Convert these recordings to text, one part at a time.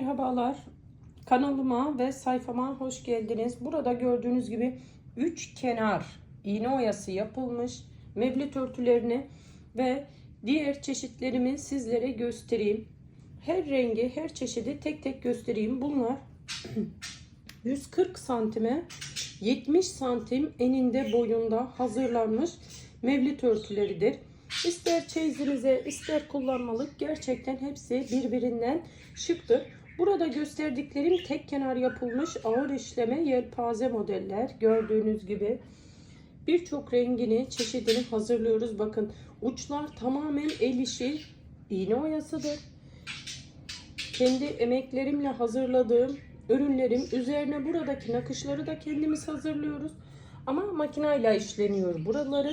Merhabalar. Kanalıma ve sayfama hoş geldiniz. Burada gördüğünüz gibi 3 kenar iğne oyası yapılmış mevlit örtülerini ve diğer çeşitlerimi sizlere göstereyim. Her rengi, her çeşidi tek tek göstereyim. Bunlar 140 santime 70 santim eninde boyunda hazırlanmış mevlit örtüleridir. İster çeyizinize ister kullanmalık gerçekten hepsi birbirinden şıktır. Burada gösterdiklerim tek kenar yapılmış ağır işleme yelpaze modeller gördüğünüz gibi. Birçok rengini çeşidini hazırlıyoruz. Bakın uçlar tamamen el işi iğne oyasıdır. Kendi emeklerimle hazırladığım ürünlerim üzerine buradaki nakışları da kendimiz hazırlıyoruz. Ama makinayla işleniyor buraları.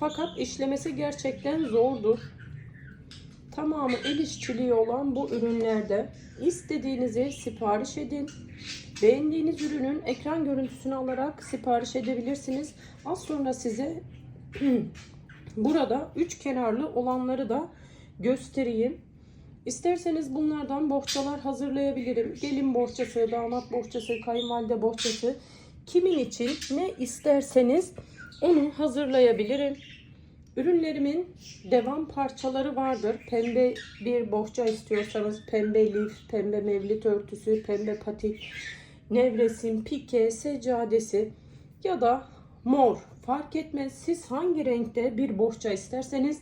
Fakat işlemesi gerçekten zordur. Tamamı el işçiliği olan bu ürünlerde istediğinizi sipariş edin. Beğendiğiniz ürünün ekran görüntüsünü alarak sipariş edebilirsiniz. Az sonra size burada üç kenarlı olanları da göstereyim. İsterseniz bunlardan bohçalar hazırlayabilirim. Gelin bohçası, damat bohçası, kayınvalide bohçası. Kimin için ne isterseniz onu hazırlayabilirim. Ürünlerimin devam parçaları vardır. Pembe bir bohça istiyorsanız pembe lif, pembe mevlit örtüsü, pembe patik, nevresim, pike, seccadesi ya da mor fark etmez. Siz hangi renkte bir bohça isterseniz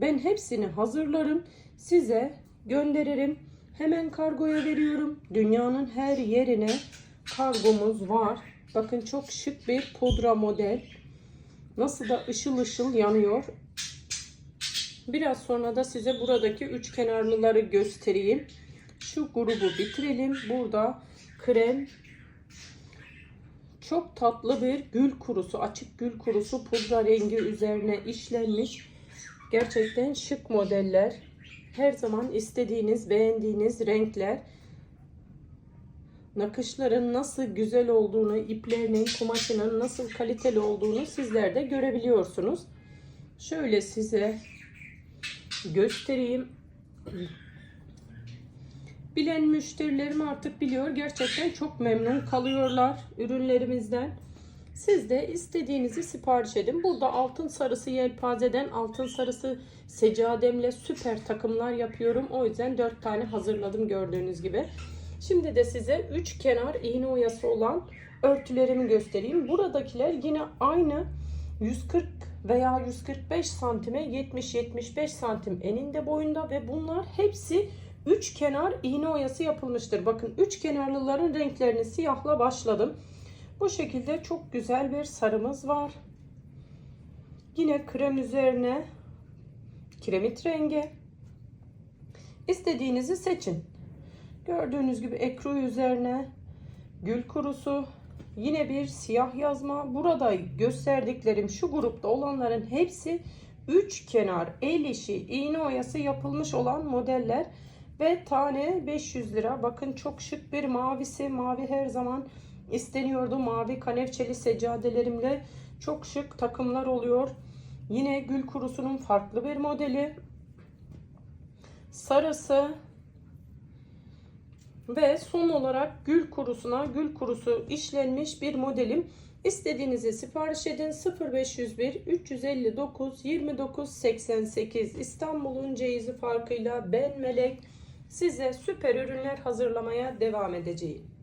ben hepsini hazırlarım. Size gönderirim. Hemen kargoya veriyorum. Dünyanın her yerine kargomuz var. Bakın çok şık bir pudra model. Nasıl da ışıl ışıl yanıyor. Biraz sonra da size buradaki üç kenarlıları göstereyim. Şu grubu bitirelim. Burada krem çok tatlı bir gül kurusu, açık gül kurusu pudra rengi üzerine işlenmiş. Gerçekten şık modeller. Her zaman istediğiniz, beğendiğiniz renkler nakışların nasıl güzel olduğunu, iplerinin, kumaşının nasıl kaliteli olduğunu sizler de görebiliyorsunuz. Şöyle size göstereyim. Bilen müşterilerim artık biliyor. Gerçekten çok memnun kalıyorlar ürünlerimizden. Siz de istediğinizi sipariş edin. Burada altın sarısı yelpazeden altın sarısı seccademle süper takımlar yapıyorum. O yüzden 4 tane hazırladım gördüğünüz gibi. Şimdi de size 3 kenar iğne oyası olan örtülerimi göstereyim. Buradakiler yine aynı 140 veya 145 santime 70-75 santim eninde boyunda ve bunlar hepsi 3 kenar iğne oyası yapılmıştır. Bakın 3 kenarlıların renklerini siyahla başladım. Bu şekilde çok güzel bir sarımız var. Yine krem üzerine kiremit rengi. İstediğinizi seçin. Gördüğünüz gibi ekru üzerine gül kurusu, yine bir siyah yazma. Burada gösterdiklerim şu grupta olanların hepsi 3 kenar el işi iğne oyası yapılmış olan modeller ve tane 500 lira. Bakın çok şık bir mavisi. Mavi her zaman isteniyordu. Mavi kanevçeli seccadelerimle çok şık takımlar oluyor. Yine gül kurusunun farklı bir modeli. Sarısı ve son olarak gül kurusuna gül kurusu işlenmiş bir modelim. İstediğinizi sipariş edin 0501 359 29 88 İstanbul'un ceyizi farkıyla ben Melek size süper ürünler hazırlamaya devam edeceğim.